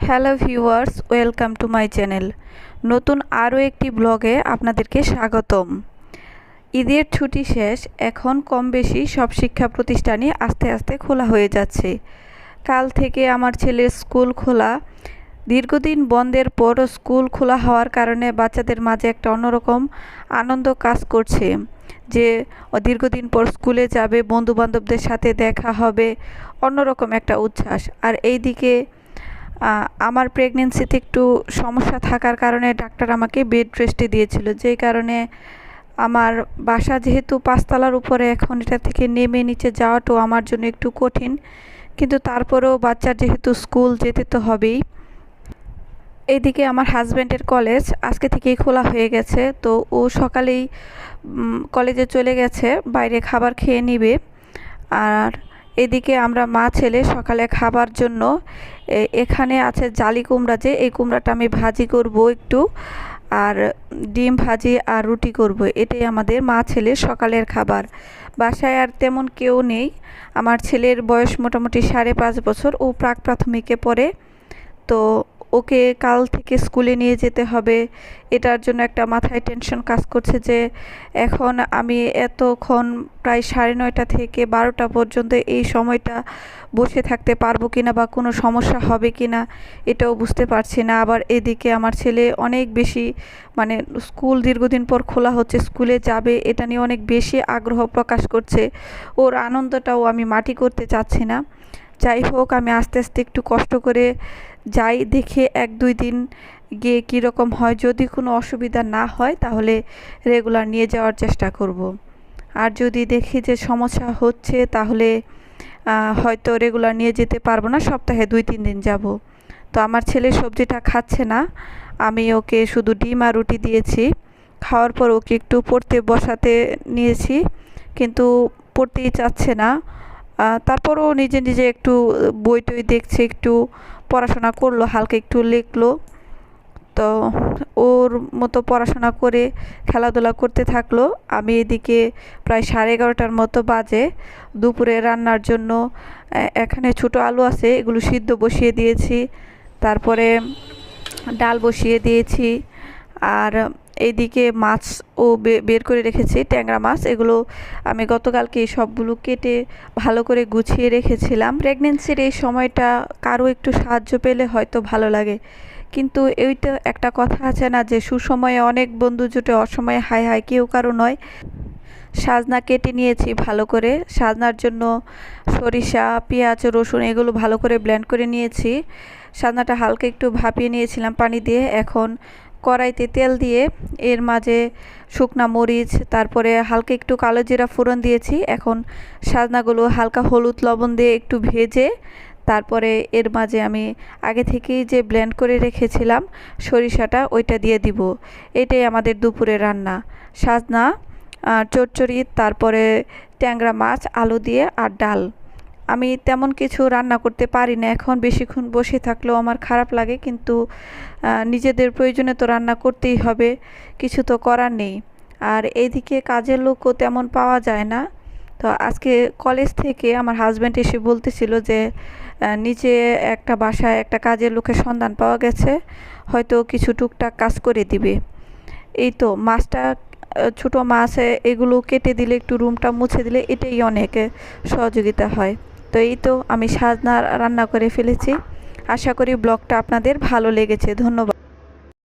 Hello viewers, welcome to my channel. নতুন আরও একটি ব্লগে আপনাদেরকে স্বাগতম। ঈদের ছুটি শেষ, এখন কম বেশি সব শিক্ষা প্রতিষ্ঠানই আস্তে আস্তে খোলা হয়ে যাচ্ছে। কাল থেকে আমার ছেলের স্কুল খোলা। দীর্ঘদিন বন্ধের পর স্কুল খোলা হওয়ার কারণে বাচ্চাদের মাঝে একটা অন্যরকম আনন্দ কাজ করছে। যে, দীর্ঘদিন পর স্কুলে যাবে বন্ধু বান্ধবদের সাথে দেখা হবে, অন্যরকম একটা উচ্ছ্বাস। আর এইদিকে আমার প্রেগনেন্সিতে একটু সমস্যা থাকার কারণে ডাক্তার আমাকে বেড রেস্টে দিয়েছিল। যেই কারণে আমার বাসা যেহেতু পাঁচতলার উপরে, এখন এটা থেকে নেমে নিচে যাওয়াটাও আমার জন্য একটু কঠিন। কিন্তু তারপরেও বাচ্চার যেহেতু স্কুল যেতে তো হবেই। এইদিকে আমার হাজব্যান্ডের কলেজ আজকে থেকেই খোলা হয়ে গেছে। তো ও সকালেই কলেজে চলে গেছে, বাইরে খাবার খেয়ে নিবে। আর এদিকে আমরা মা ছেলে সকালে খাবার জন্য এখানে আছে জালি কুমড়া যে, এই কুমড়াটা আমি ভাজি করব একটু, আর ডিম ভাজি আর রুটি করব। এটাই আমাদের মা ছেলে সকালের খাবার। বাসায় আর তেমন কেউ নেই। আমার ছেলের বয়স মোটামুটি সাড়ে পাঁচ বছর, ও প্রাক প্রাথমিকে পড়ে। তো ওকে কাল থেকে স্কুলে নিয়ে যেতে হবে। এটার জন্য একটা মাথায় টেনশন কাজ করছে যে, এখন আমি এতক্ষণ প্রায় সাড়ে নয়টা থেকে বারোটা পর্যন্ত এই সময়টা বসে থাকতে পারব কি না বা কোনো সমস্যা হবে কি না এটাও বুঝতে পারছি না। আবার এদিকে আমার ছেলে অনেক বেশি মানে স্কুল দীর্ঘদিন পর খোলা হচ্ছে, স্কুলে যাবে, এটা নিয়ে অনেক বেশি আগ্রহ প্রকাশ করছে। ওর আনন্দটাও আমি মাটি করতে চাচ্ছি না। যাই হোক, আমি আস্তে আস্তে একটু কষ্ট করে যাই, দেখে এক দুই দিন গিয়ে কীরকম হয়। যদি কোনো অসুবিধা না হয়, তাহলে রেগুলার নিয়ে যাওয়ার চেষ্টা করব। আর যদি দেখি যে সমস্যা হচ্ছে, তাহলে হয়তো রেগুলার নিয়ে যেতে পারব না, সপ্তাহে দুই, তিন দিন যাব। তো আমার ছেলে সবজিটা খাচ্ছে না, আমি ওকে শুধু ডিম আর রুটি দিয়েছি। খাওয়ার পর ওকে একটু পড়তে বসাতে নিয়েছি, কিন্তু পড়তেই চাচ্ছে না। তারপরও নিজে নিজে একটু বই টই দেখছে, একটু পড়াশোনা করল, হালকা একটু লিখলো। তো ওর মতো পড়াশোনা করে খেলাধুলা করতে থাকল। আমি এদিকে প্রায় সাড়ে এগারোটার মতো বাজে। দুপুরে রান্নার জন্য এখানে ছোটো আলু আছে, এগুলো সিদ্ধ বসিয়ে দিয়েছি। তারপরে ডাল বসিয়ে দিয়েছি। আর এইদিকে মাছও বের করে রেখেছি, ট্যাংরা মাছ। এগুলো আমি গতকালকে সবগুলো কেটে ভালো করে গুছিয়ে রেখেছিলাম। প্রেগনেন্সির এই সময়টা কারও একটু সাহায্য পেলে হয়তো ভালো লাগে। কিন্তু এইটা একটা কথা আছে না যে, সুসময়ে অনেক বন্ধু জুটে, অসময়ে হাই হাই কেউ কারও নয়। সাজনা কেটে নিয়েছি ভালো করে। সাজনার জন্য সরিষা, পেঁয়াজ, রসুন এগুলো ভালো করে ব্লেন্ড করে নিয়েছি। সাজনাটা হালকা একটু ভাপিয়ে নিয়েছিলাম পানি দিয়ে। এখন কড়াইতে তেল দিয়ে এর মাঝে শুকনা মরিচ, তারপরে হালকা একটু কালো জিরা ফোড়ন দিয়েছি। এখন সাজনাগুলো হালকা হলুদ লবণ দিয়ে একটু ভেজে, তারপরে এর মাঝে আমি আগে থেকেই যে ব্লেন্ড করে রেখেছিলাম সরিষাটা, ওইটা দিয়ে দিব। এটাই আমাদের দুপুরে রান্না। সাজনা চচ্চড়ি, তারপরে ট্যাংরা মাছ, আলু দিয়ে আর ডাল। আমি তেমন কিছু রান্না করতে পারি না। এখন বেশিক্ষণ বসে থাকলেও আমার খারাপ লাগে, কিন্তু নিজেদের প্রয়োজনে তো রান্না করতেই হবে, কিছু তো করার নেই। আর এইদিকে কাজের লোকও তেমন পাওয়া যায় না। তো আজকে কলেজ থেকে আমার হাজব্যান্ড এসে বলতেছিল যে নিচে একটা বাসায় একটা কাজের লোকের সন্ধান পাওয়া গেছে, হয়তো কিছু টুকটাক কাজ করে দিবে। এই তো মাছটা ছোটো মাছ এগুলো কেটে দিলে, একটু রুমটা মুছে দিলে, এটাই অনেক সহযোগিতা হয়। তো এই তো আমি সাজনা রান্না করে ফেলেছি। আশা করি ব্লগটা আপনাদের ভালো লেগেছে। ধন্যবাদ।